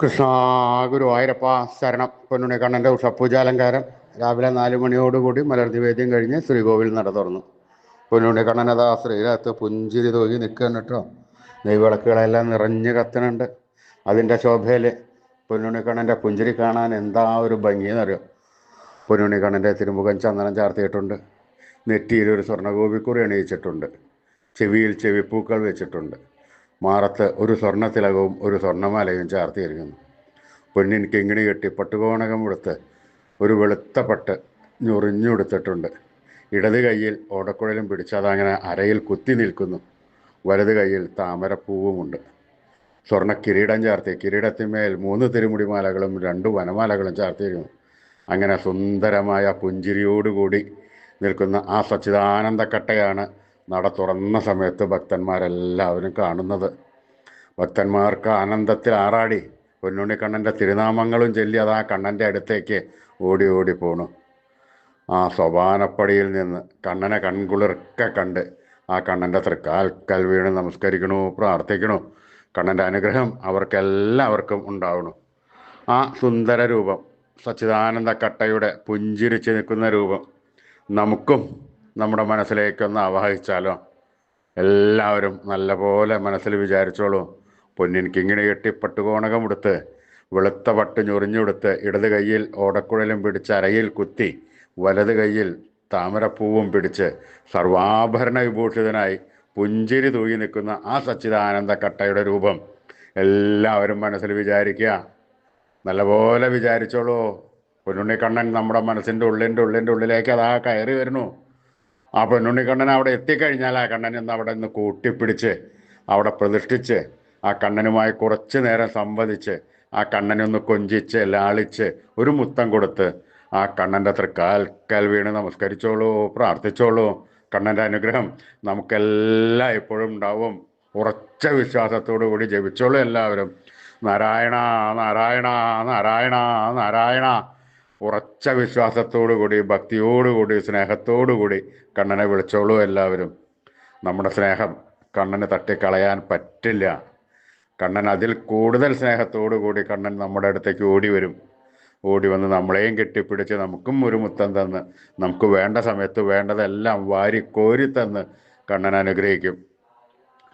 കൃഷ്ണ ഗുരുവായൂരപ്പ ശരണം പൊന്നുണി കണ്ണന്റെ ഉഷപ്പൂജാലങ്കാരം രാവിലെ നാല് മണിയോടുകൂടി മലർനിവേദ്യം കഴിഞ്ഞ് ശ്രീകോവിൽ നട തുറന്നു. പൊന്നുണ്ണി കണ്ണനതാ ശ്രീരകത്ത് പുഞ്ചിരി തൂകി നിൽക്കുകയാണ് കേട്ടോ. നെയ്വിളക്കുകളെല്ലാം നിറഞ്ഞ് കത്തണുണ്ട് അതിന്റെ ശോഭയിൽ പൊന്നുണി കണ്ണന്റെ പുഞ്ചിരി കാണാൻ എന്താ ഒരു ഭംഗിയെന്നറിയോ പൊന്നുണി കണ്ണന്റെ തിരുമുഖം ചന്ദനം ചാർത്തിയിട്ടുണ്ട്. നെറ്റിയിൽ ഒരു സ്വർണഗോപിക്കുറി അണിയിച്ചിട്ടുണ്ട്. ചെവിയിൽ ചെവിപ്പൂക്കൾ വെച്ചിട്ടുണ്ട്. മാറത്ത് ഒരു സ്വർണത്തിലകവും ഒരു സ്വർണമാലയും ചാർത്തിയിരിക്കുന്നു. പൊന്നിൻ കിങ്ങിണി കെട്ടി പട്ടുകോണകം എടുത്ത് ഒരു വെളുത്ത പട്ട് ഞൊറിഞ്ഞെടുത്തിട്ടുണ്ട് ഇടത് കൈയിൽ ഓടക്കുഴലും പിടിച്ച് അതങ്ങനെ അരയിൽ കുത്തി നിൽക്കുന്നു. വലത് കൈയിൽ താമരപ്പൂവുമുണ്ട്. സ്വർണ കിരീടം ചാർത്തി കിരീടത്തിന്മേൽ മൂന്ന് തിരുമുടിമാലകളും രണ്ട് വനമാലകളും ചാർത്തിയിരുന്നു അങ്ങനെ സുന്ദരമായ പുഞ്ചിരിയോടുകൂടി നിൽക്കുന്ന ആ സച്ചിദാനന്ദക്കട്ടയാണ് നട തുറന്ന സമയത്ത് ഭക്തന്മാരെല്ലാവരും കാണുന്നത്. ഭക്തന്മാർക്ക് ആനന്ദത്തിൽ ആറാടി. പൊന്നുണ്ണിക്കണ്ണന്റെ തിരുനാമങ്ങളും ചൊല്ലി അത് ആ കണ്ണന്റെ അടുത്തേക്ക് ഓടി ഓടി പോണു. ആ സോപാനപ്പടിയിൽ നിന്ന് കണ്ണനെ കൺകുളിർക്കെ കണ്ട് ആ കണ്ണന്റെ തൃക്കാൽക്കൽ വീണ് നമസ്കരിക്കണു പ്രാർത്ഥിക്കണു. കണ്ണന്റെ അനുഗ്രഹം അവർക്കെല്ലാവർക്കും ഉണ്ടാവണം. ആ സുന്ദര രൂപം സച്ചിദാനന്ദ കട്ടയുടെ പുഞ്ചിരിച്ച് നിൽക്കുന്ന രൂപം നമുക്കും നമ്മുടെ മനസ്സിലേക്കൊന്ന് ആവാഹിച്ചാലോ? എല്ലാവരും നല്ലപോലെ മനസ്സിൽ വിചാരിച്ചോളൂ. പൊന്നിൻ കിങ്ങിണി കെട്ടി പട്ടുകോണകം ഉടുത്ത് വെളുത്ത പട്ട് ഞൊറിഞ്ഞുടുത്ത് ഇടത് കൈയിൽ ഓടക്കുഴലും പിടിച്ച് അരയിൽ കുത്തി വലത് കൈയിൽ താമരപ്പൂവും പിടിച്ച് സർവാഭരണ വിഭൂഷിതനായി പുഞ്ചിരി തൂങ്ങി നിൽക്കുന്ന ആ സച്ചിദാനന്ദ കട്ടയുടെ രൂപം എല്ലാവരും മനസ്സിൽ വിചാരിക്കുക. നല്ലപോലെ വിചാരിച്ചോളൂ. പൊന്നുണ്ണിക്കണ്ണൻ നമ്മുടെ മനസ്സിന്റെ ഉള്ളിന്റെ ഉള്ളിന്റെ ഉള്ളിലേക്ക് അതാ കയറി വരുന്നു. ആ പൊന്നുണ്ണിക്കണ്ണൻ അവിടെ എത്തിക്കഴിഞ്ഞാൽ ആ കണ്ണൻ ഇന്ന് അവിടെ നിന്ന് കൂട്ടിപ്പിടിച്ച് അവിടെ പ്രതിഷ്ഠിച്ച് ആ കണ്ണനുമായി കുറച്ച് നേരം സംവദിച്ച് ആ കണ്ണനെ ഒന്ന് കൊഞ്ചിച്ച് ലാളിച്ച് ഒരു മുത്തം കൊടുത്ത് ആ കണ്ണന്റെ തൃക്കാൽക്കൽ വീണ് നമസ്കരിച്ചോളൂ പ്രാർത്ഥിച്ചോളൂ. കണ്ണന്റെ അനുഗ്രഹം നമുക്കെല്ലാം എപ്പോഴും ഉണ്ടാവും. ഉറച്ച വിശ്വാസത്തോടു കൂടി ജപിച്ചോളൂ എല്ലാവരും. നാരായണ നാരായണ നാരായണ നാരായണ. ഉറച്ച വിശ്വാസത്തോടു കൂടി ഭക്തിയോടുകൂടി സ്നേഹത്തോടുകൂടി കണ്ണനെ വിളിച്ചോളൂ എല്ലാവരും. നമ്മുടെ സ്നേഹം കണ്ണന് തട്ടിക്കളയാൻ പറ്റില്ല. കണ്ണൻ അതിൽ കൂടുതൽ സ്നേഹത്തോടു കൂടി കണ്ണൻ നമ്മുടെ അടുത്തേക്ക് ഓടി വരും. ഓടി വന്ന് നമ്മളെയും കെട്ടിപ്പിടിച്ച് നമുക്കും ഒരു മുത്തം തന്ന് നമുക്ക് വേണ്ട സമയത്ത് വേണ്ടതെല്ലാം വാരി കോരി തന്ന് കണ്ണൻ അനുഗ്രഹിക്കും.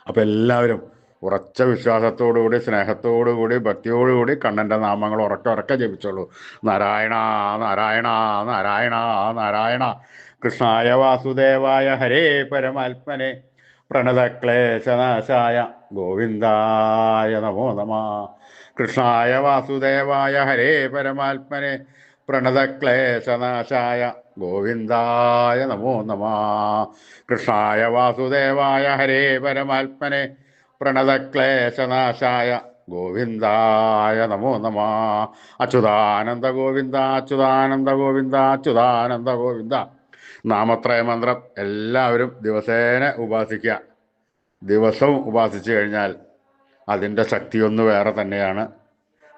അപ്പം എല്ലാവരും ഉറച്ച വിശ്വാസത്തോടുകൂടി സ്നേഹത്തോടുകൂടി ഭക്തിയോടുകൂടി കണ്ണന്റെ നാമങ്ങൾ ഉറക്കെ ഉറക്കെ ജപിച്ചോളൂ. നാരായണ നാരായണ നാരായണ നാരായണ. കൃഷ്ണായ വാസുദേവായ ഹരേ പരമാത്മനെ. പ്രണതക്ലേശനാശായ ഗോവിന്ദായ നമോ നമ. കൃഷ്ണായ വാസുദേവായ ഹരേ പരമാത്മനെ. പ്രണതക്ലേശനാശായ ഗോവിന്ദായ നമോ നമ. കൃഷ്ണായ വാസുദേവായ ഹരേ പരമാത്മനെ. പ്രണതക്ലേശനാശായ ഗോവിന്ദായ നമോ നമ. അച്യുതാനന്ദ ഗോവിന്ദ അച്യുതാനന്ദ ഗോവിന്ദ അച്യുതാനന്ദ ഗോവിന്ദ. നാമത്രയ മന്ത്രം എല്ലാവരും ദിവസേന ഉപാസിക്കുക. ദിവസവും ഉപാസിച്ചു കഴിഞ്ഞാൽ അതിന്റെ ശക്തിയൊന്ന് വേറെ തന്നെയാണ്.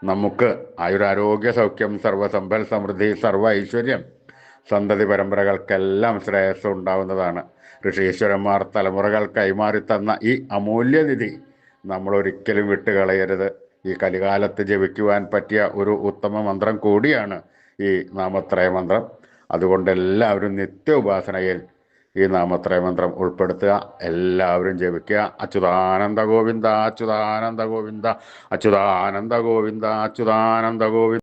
നമുക്ക് ആയുരാരോഗ്യ സൗഖ്യം സർവസമ്പൽ സമൃദ്ധി സർവ ഐശ്വര്യം സന്തതി പരമ്പരകൾക്കെല്ലാം ശ്രേയസ് ഉണ്ടാവുന്നതാണ്. ഋഷീശ്വരന്മാർ തലമുറകൾ കൈമാറി തന്ന ഈ അമൂല്യനിധി നമ്മൾ ഒരിക്കലും വിട്ടുകളയരുത്. ഈ കലികാലത്ത് ജപിക്കുവാൻ പറ്റിയ ഒരു ഉത്തമ മന്ത്രം കൂടിയാണ് ഈ നാമത്രയ മന്ത്രം. അതുകൊണ്ട് എല്ലാവരും നിത്യ ഉപാസനയിൽ ഈ നാമത്രയ മന്ത്രം ഉൾപ്പെടുത്തുക. എല്ലാവരും ജപിക്കുക. അച്യുതാനന്ദ ഗോവിന്ദ അച്യുതാനന്ദ ഗോവിന്ദ അച്യുതാനന്ദ ഗോവിന്ദ അച്യുതാനന്ദ ഗോവിന്ദ.